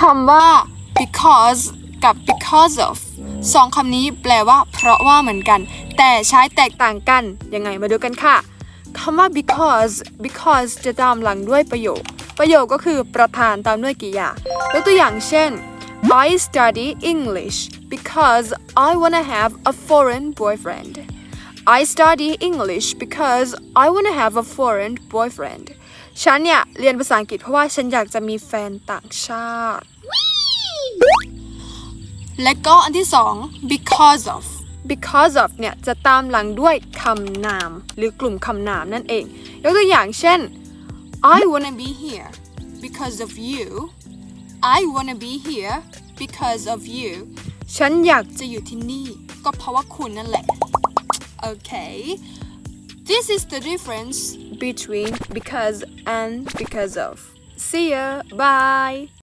คำว่า because กับ because of สองคำนี้แปลว่าเพราะว่าเหมือนกัน แต่ใช้แตกต่างกัน ยังไงมาดูกันค่ะคำว่า because because จะตามหลังด้วยประโยค ประโยคก็คือประธานตามด้วยกริยายกตัวอย่างเช่น I study English because I wanna have a foreign boyfriend I study English because I wanna have a foreign boyfriend ฉันเนี่ยเรียนภาษาอังกฤษเพราะว่าฉันอยากจะมีแฟนต่างชาติ และก็อันที่สอง because of because of เนี่ยจะตามหลังด้วยคำนาม หรือกลุ่มคำนามนั่นเอง ยกตัวอย่างเช่น I wanna be here because of you I wanna be here because of you ฉันอยากจะอยู่ที่นี่ ก็เพราะว่าคุณนั่นแหละ Okay. This is the difference between because and because of. See ya. Bye